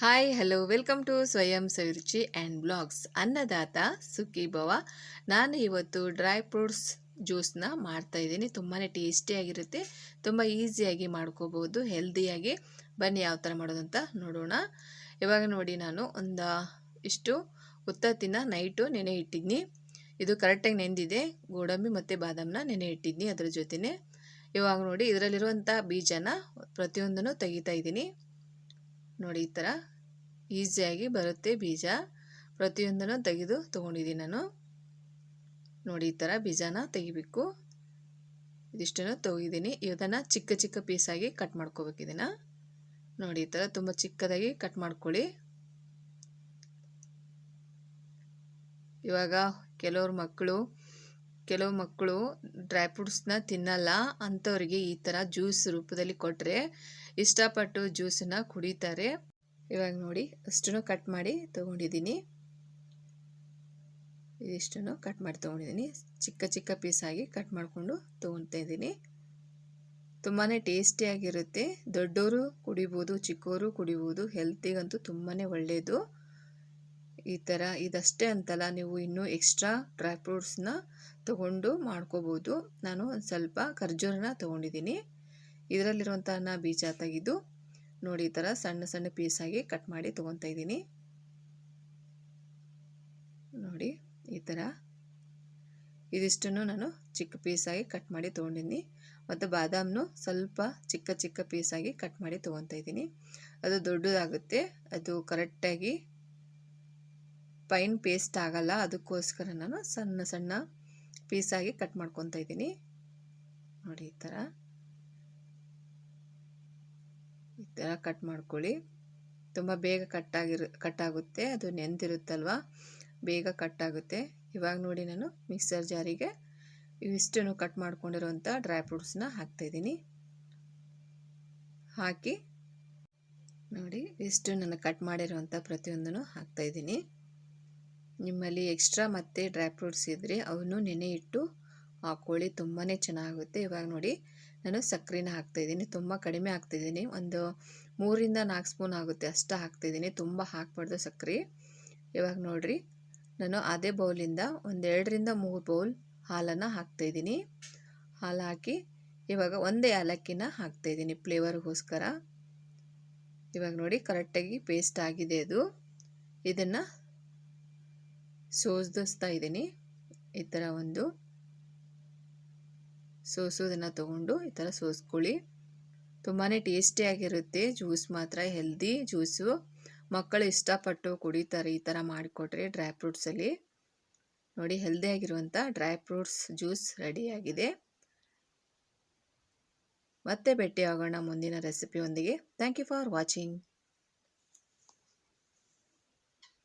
Hi hello welcome to ಸ್ವಯಂ ಸವಿರುಚಿ and blogs ಅನ್ನದಾತ ಸುಖಿ ಭವ ನಾನು ಇವತ್ತು ಡ್ರೈ ಫ್ರೂಟ್ಸ್ ಜ್ಯೂಸ್ನ ಮಾಡ್ತಾ ಇದ್ದೀನಿ. ತುಂಬಾ ಟೇಸ್ಟಿಯಾಗಿರುತ್ತೆ ತುಂಬ ಈಸಿಯಾಗಿ ಮಾಡ್ಕೋಬೋದು ಹೆಲ್ದಿಯಾಗಿ ಬನ್ನಿ ಯಾವ ಥರ ಮಾಡೋದು ಅಂತ ನೋಡೋಣ. ಇವಾಗ ನೋಡಿ ನಾನು ಒಂದು ಇಷ್ಟು ಉತ್ತತ್ತಿನ ನೈಟು ನೆನೆ ಇಟ್ಟಿದ್ನಿ. ಇದು ಕರೆಕ್ಟಾಗಿ ನೆಂದಿದೆ. ಗೋಡಂಬಿ ಮತ್ತು ಬಾದಾಮನ್ನ ನೆನೆ ಇಟ್ಟಿದ್ನಿ ಅದರ ಜೊತೆನೆ. ಇವಾಗ ನೋಡಿ ಇದರಲ್ಲಿರುವಂಥ ಬೀಜನ ಪ್ರತಿಯೊಂದನ್ನು ತೆಗಿತಾ ಇದ್ದೀನಿ. ನೋಡಿ ಈ ಥರ ಈಸಿಯಾಗಿ ಬರುತ್ತೆ ಬೀಜ. ಪ್ರತಿಯೊಂದನ್ನು ತೆಗೆದು ತೊಗೊಂಡಿದ್ದೀನಿ ನಾನು. ನೋಡಿ ಈ ಥರ ಬೀಜನ ತೆಗಿಬೇಕು. ಇದಿಷ್ಟನ್ನು ತೊಗಿದ್ದೀನಿ ಇದನ್ನು ಚಿಕ್ಕ ಚಿಕ್ಕ ಪೀಸಾಗಿ ಕಟ್ ಮಾಡ್ಕೋಬೇಕು ಇದನ್ನು. ನೋಡಿ ಈ ಥರ ತುಂಬ ಚಿಕ್ಕದಾಗಿ ಕಟ್ ಮಾಡ್ಕೊಳ್ಳಿ. ಇವಾಗ ಕೆಲವ್ರ ಮಕ್ಕಳು ಕೆಲವು ಮಕ್ಕಳು ಡ್ರೈ ಫ್ರೂಟ್ಸ್ನ ತಿನ್ನಲ್ಲ. ಅಂಥವ್ರಿಗೆ ಈ ಥರ ಜ್ಯೂಸ್ ರೂಪದಲ್ಲಿ ಕೊಟ್ಟರೆ ಇಷ್ಟಪಟ್ಟು ಜ್ಯೂಸನ್ನ ಕುಡಿತಾರೆ. ಇವಾಗ ನೋಡಿ, ಅಷ್ಟನ್ನು ಕಟ್ ಮಾಡಿ ತೊಗೊಂಡಿದ್ದೀನಿ. ಇದಿಷ್ಟನ್ನು ಕಟ್ ಮಾಡಿ ತೊಗೊಂಡಿದ್ದೀನಿ. ಚಿಕ್ಕ ಚಿಕ್ಕ ಪೀಸಾಗಿ ಕಟ್ ಮಾಡಿಕೊಂಡು ತೊಗೊತಾ ಇದ್ದೀನಿ. ತುಂಬಾ ಟೇಸ್ಟಿಯಾಗಿರುತ್ತೆ. ದೊಡ್ಡವರು ಕುಡಿಬೋದು ಚಿಕ್ಕವರು ಕುಡಿಬೋದು, ಹೆಲ್ತಿಗಂತೂ ತುಂಬಾ ಒಳ್ಳೆಯದು ಈ ಥರ ಇದಷ್ಟೇ ಅಂತಲ್ಲ ನೀವು ಇನ್ನೂ ಎಕ್ಸ್ಟ್ರಾ ಡ್ರೈ ಫ್ರೂಟ್ಸ್ನ ತಗೊಂಡು ಮಾಡ್ಕೋಬೋದು. ನಾನು ಒಂದು ಸ್ವಲ್ಪ ಖರ್ಜೂರನ ತೊಗೊಂಡಿದ್ದೀನಿ. ಅನ್ನ, ಬೀಜ ತೆಗೆದು ನೋಡಿ ಈ ಥರ ಸಣ್ಣ ಸಣ್ಣ ಪೀಸಾಗಿ ಕಟ್ ಮಾಡಿ ತೊಗೊತಾ ಇದ್ದೀನಿ. ನೋಡಿ ಈ ಥರ ಇದಿಷ್ಟನ್ನು ನಾನು ಚಿಕ್ಕ ಪೀಸಾಗಿ ಕಟ್ ಮಾಡಿ ತೊಗೊಂಡಿದ್ದೀನಿ. ಮತ್ತು ಬಾದಾಮನ್ನು ಸ್ವಲ್ಪ ಚಿಕ್ಕ ಚಿಕ್ಕ ಪೀಸಾಗಿ ಕಟ್ ಮಾಡಿ ತೊಗೊತಾ ಇದ್ದೀನಿ. ಅದು ದೊಡ್ಡದಾಗುತ್ತೆ. ಅದು ಕರೆಕ್ಟಾಗಿ ಪೈನ್ ಪೇಸ್ಟ್ ಆಗಲ್ಲ, ಅದಕ್ಕೋಸ್ಕರ ನಾನು ಸಣ್ಣ ಸಣ್ಣ ಪೀಸಾಗಿ ಕಟ್ ಮಾಡ್ಕೊತಾ ಇದ್ದೀನಿ. ನೋಡಿ, ಈ ಥರ ಈ ಥರ ಕಟ್ ಮಾಡ್ಕೊಳ್ಳಿ. ತುಂಬ ಬೇಗ ಕಟ್ಟಾಗಿರು ಕಟ್ಟಾಗುತ್ತೆ ಅದು ನೆಂದಿರುತ್ತಲ್ವ? ಬೇಗ ಕಟ್ಟಾಗುತ್ತೆ ಇವಾಗ ನೋಡಿ ನಾನು ಮಿಕ್ಸರ್ ಜಾರಿಗೆ ಇವಿಷ್ಟನ್ನು ಕಟ್ ಮಾಡ್ಕೊಂಡಿರುವಂಥ ಡ್ರೈ ಫ್ರೂಟ್ಸ್ನ ಹಾಕ್ತಾಯಿದ್ದೀನಿ ಹಾಕಿ ನೋಡಿ, ಇಷ್ಟು ನಾನು ಕಟ್ ಮಾಡಿರುವಂಥ ಪ್ರತಿಯೊಂದನ್ನು ಹಾಕ್ತಾಯಿದ್ದೀನಿ ನಿಮ್ಮಲ್ಲಿ ಎಕ್ಸ್ಟ್ರಾ ಮತ್ತೆ ಡ್ರೈ ಫ್ರೂಟ್ಸ್ ಇದ್ದರೆ ಅವನ್ನು ನೆನೆ ಇಟ್ಟು ಹಾಕ್ಕೊಳ್ಳಿ ತುಂಬಾ ಚೆನ್ನಾಗುತ್ತೆ. ಇವಾಗ ನೋಡಿ, ನಾನು ಸಕ್ಕರೆನ ಹಾಕ್ತಾಯಿದ್ದೀನಿ ತುಂಬ ಕಡಿಮೆ ಹಾಕ್ತಿದ್ದೀನಿ ಒಂದು ಮೂರಿಂದ ನಾಲ್ಕು ಸ್ಪೂನ್ ಆಗುತ್ತೆ. ಅಷ್ಟು ಹಾಕ್ತಾಯಿದ್ದೀನಿ ತುಂಬ ಹಾಕ್ಬಾರ್ದು ಸಕ್ಕರೆ ಇವಾಗ ನೋಡಿರಿ, ನಾನು ಅದೇ ಬೌಲಿಂದ ಒಂದೆರಡರಿಂದ ಮೂರು ಬೌಲ್ ಹಾಲನ್ನು ಹಾಕ್ತಾಯಿದ್ದೀನಿ ಹಾಲು ಹಾಕಿ ಇವಾಗ ಒಂದೇ ಏಲಕ್ಕಿನ ಹಾಕ್ತಾಯಿದ್ದೀನಿ ಫ್ಲೇವರ್ಗೋಸ್ಕರ ಇವಾಗ ನೋಡಿ ಕರೆಕ್ಟಾಗಿ ಪೇಸ್ಟ್ ಆಗಿದೆ ಅದು. ಇದನ್ನು ಸೋಸ್ದಿಸ್ತಾ ಇದ್ದೀನಿ. ಈ ಥರ ಒಂದು ಸೋಸೋದನ್ನು ತೊಗೊಂಡು ಈ ಥರ ಸೋಸ್ಕೊಳ್ಳಿ. ತುಂಬಾ ಟೇಸ್ಟಿಯಾಗಿರುತ್ತೆ ಜ್ಯೂಸ್ ಮಾತ್ರ ಹೆಲ್ದಿ ಜ್ಯೂಸು. ಮಕ್ಕಳು ಇಷ್ಟಪಟ್ಟು ಕುಡಿತಾರೆ ಈ ಥರ ಮಾಡಿಕೊಟ್ರೆ ಡ್ರೈ ಫ್ರೂಟ್ಸಲ್ಲಿ. ನೋಡಿ ಹೆಲ್ದಿಯಾಗಿರುವಂಥ ಡ್ರೈ ಫ್ರೂಟ್ಸ್ ಜ್ಯೂಸ್ ರೆಡಿಯಾಗಿದೆ ಮತ್ತೆ ಭೇಟಿ ಆಗೋಣ ಮುಂದಿನ ರೆಸಿಪಿಯೊಂದಿಗೆ ಥ್ಯಾಂಕ್ ಯು ಫಾರ್ ವಾಚಿಂಗ್.